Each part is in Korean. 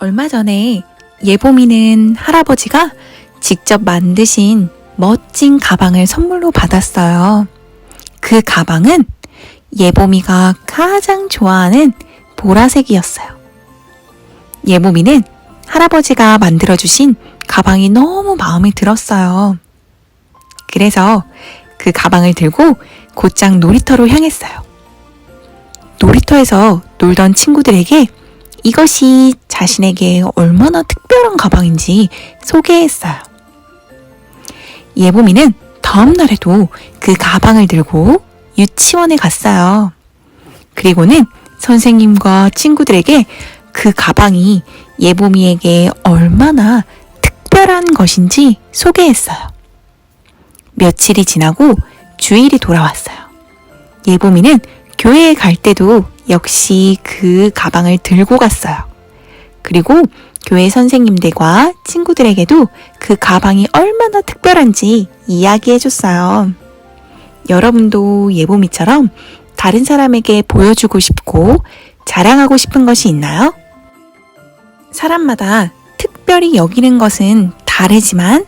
얼마 전에 예보미는 할아버지가 직접 만드신 멋진 가방을 선물로 받았어요. 그 가방은 예보미가 가장 좋아하는 보라색이었어요. 예보미는 할아버지가 만들어주신 가방이 너무 마음에 들었어요. 그래서 그 가방을 들고 곧장 놀이터로 향했어요. 놀이터에서 놀던 친구들에게 이것이 자신에게 얼마나 특별한 가방인지 소개했어요. 예보미는 다음 날에도 그 가방을 들고 유치원에 갔어요. 그리고는 선생님과 친구들에게 그 가방이 예보미에게 얼마나 특별한 것인지 소개했어요. 며칠이 지나고 주일이 돌아왔어요. 예보미는 교회에 갈 때도 역시 그 가방을 들고 갔어요. 그리고 교회 선생님들과 친구들에게도 그 가방이 얼마나 특별한지 이야기해 줬어요. 여러분도 예보미처럼 다른 사람에게 보여주고 싶고 자랑하고 싶은 것이 있나요? 사람마다 특별히 여기는 것은 다르지만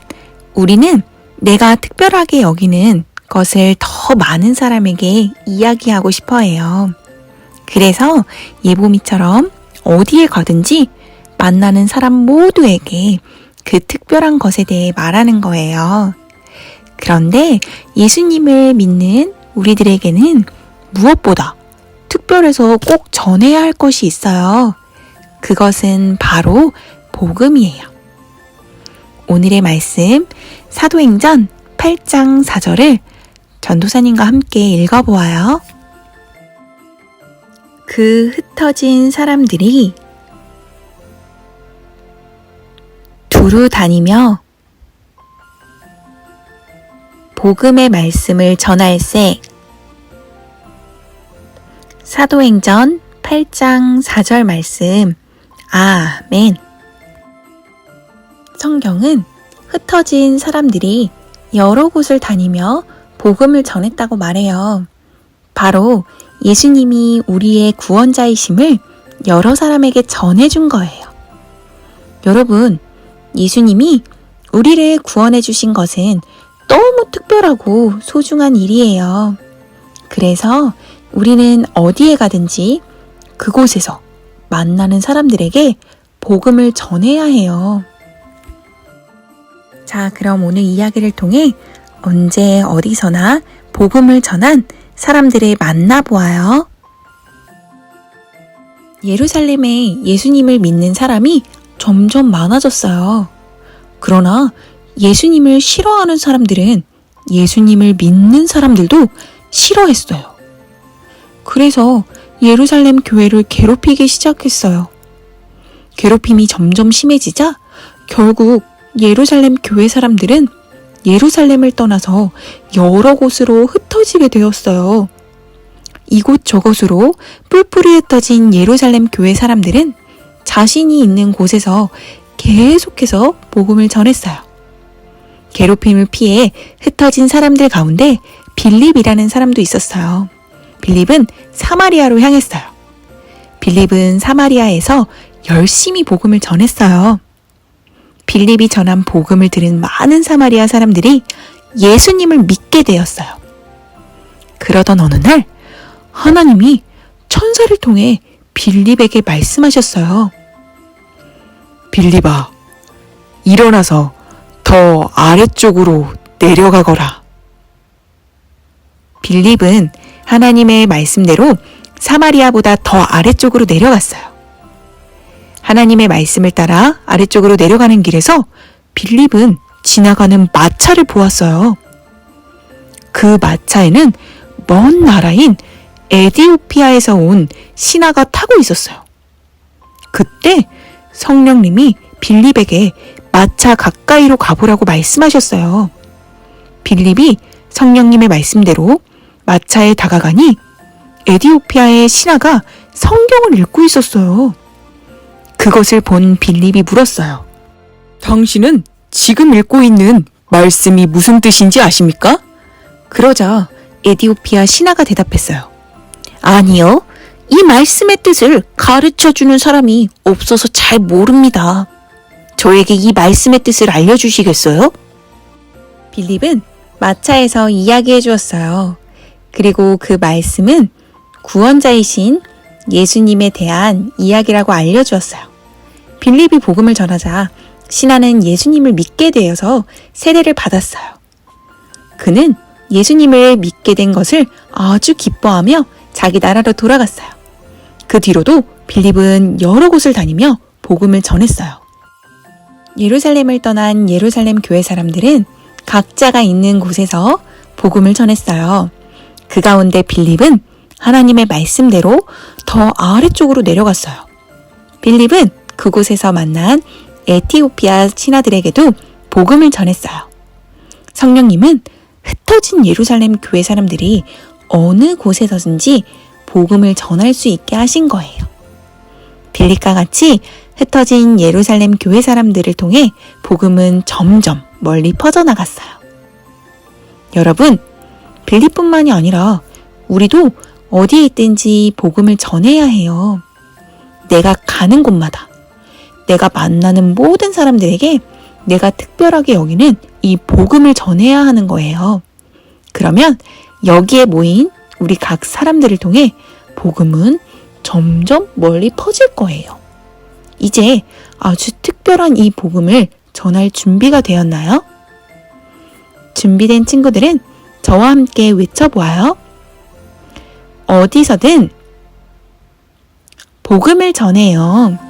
우리는 내가 특별하게 여기는 것을 더 많은 사람에게 이야기하고 싶어 해요. 그래서 예보미처럼 어디에 가든지 만나는 사람 모두에게 그 특별한 것에 대해 말하는 거예요. 그런데 예수님을 믿는 우리들에게는 무엇보다 특별해서 꼭 전해야 할 것이 있어요. 그것은 바로 복음이에요. 오늘의 말씀 사도행전 8장 4절을 전도사님과 함께 읽어보아요. 그 흩어진 사람들이 두루 다니며 복음의 말씀을 전할세. 사도행전 8장 4절 말씀. 아멘. 성경은 흩어진 사람들이 여러 곳을 다니며 복음을 전했다고 말해요. 바로 예수님이 우리의 구원자이심을 여러 사람에게 전해준 거예요. 여러분, 예수님이 우리를 구원해 주신 것은 너무 특별하고 소중한 일이에요. 그래서 우리는 어디에 가든지 그곳에서 만나는 사람들에게 복음을 전해야 해요. 자, 그럼 오늘 이야기를 통해 언제 어디서나 복음을 전한 사람들을 만나보아요. 예루살렘에 예수님을 믿는 사람이 점점 많아졌어요. 그러나 예수님을 싫어하는 사람들은 예수님을 믿는 사람들도 싫어했어요. 그래서 예루살렘 교회를 괴롭히기 시작했어요. 괴롭힘이 점점 심해지자 결국 예루살렘 교회 사람들은 예루살렘을 떠나서 여러 곳으로 흩어지게 되었어요. 이곳 저곳으로 뿔뿔이 흩어진 예루살렘 교회 사람들은 자신이 있는 곳에서 계속해서 복음을 전했어요. 괴롭힘을 피해 흩어진 사람들 가운데 빌립이라는 사람도 있었어요. 빌립은 사마리아로 향했어요. 빌립은 사마리아에서 열심히 복음을 전했어요. 빌립이 전한 복음을 들은 많은 사마리아 사람들이 예수님을 믿게 되었어요. 그러던 어느 날 하나님이 천사를 통해 빌립에게 말씀하셨어요. 빌립아, 일어나서 더 아래쪽으로 내려가거라. 빌립은 하나님의 말씀대로 사마리아보다 더 아래쪽으로 내려갔어요. 하나님의 말씀을 따라 아래쪽으로 내려가는 길에서 빌립은 지나가는 마차를 보았어요. 그 마차에는 먼 나라인 에디오피아에서 온 신하가 타고 있었어요. 그때 성령님이 빌립에게 마차 가까이로 가보라고 말씀하셨어요. 빌립이 성령님의 말씀대로 마차에 다가가니 에디오피아의 신하가 성경을 읽고 있었어요. 그것을 본 빌립이 물었어요. 당신은 지금 읽고 있는 말씀이 무슨 뜻인지 아십니까? 그러자 에디오피아 신하가 대답했어요. 아니요. 이 말씀의 뜻을 가르쳐 주는 사람이 없어서 잘 모릅니다. 저에게 이 말씀의 뜻을 알려주시겠어요? 빌립은 마차에서 이야기해 주었어요. 그리고 그 말씀은 구원자이신 예수님에 대한 이야기라고 알려주었어요. 빌립이 복음을 전하자 신하는 예수님을 믿게 되어서 세례를 받았어요. 그는 예수님을 믿게 된 것을 아주 기뻐하며 자기 나라로 돌아갔어요. 그 뒤로도 빌립은 여러 곳을 다니며 복음을 전했어요. 예루살렘을 떠난 예루살렘 교회 사람들은 각자가 있는 곳에서 복음을 전했어요. 그 가운데 빌립은 하나님의 말씀대로 더 아래쪽으로 내려갔어요. 빌립은 그곳에서 만난 에티오피아 신하들에게도 복음을 전했어요. 성령님은 흩어진 예루살렘 교회 사람들이 어느 곳에서든지 복음을 전할 수 있게 하신 거예요. 빌립과 같이 흩어진 예루살렘 교회 사람들을 통해 복음은 점점 멀리 퍼져나갔어요. 여러분, 빌립뿐만이 아니라 우리도 어디에 있든지 복음을 전해야 해요. 내가 가는 곳마다, 내가 만나는 모든 사람들에게 내가 특별하게 여기는 이 복음을 전해야 하는 거예요. 그러면 여기에 모인 우리 각 사람들을 통해 복음은 점점 멀리 퍼질 거예요. 이제 아주 특별한 이 복음을 전할 준비가 되었나요? 준비된 친구들은 저와 함께 외쳐보아요. 어디서든 복음을 전해요.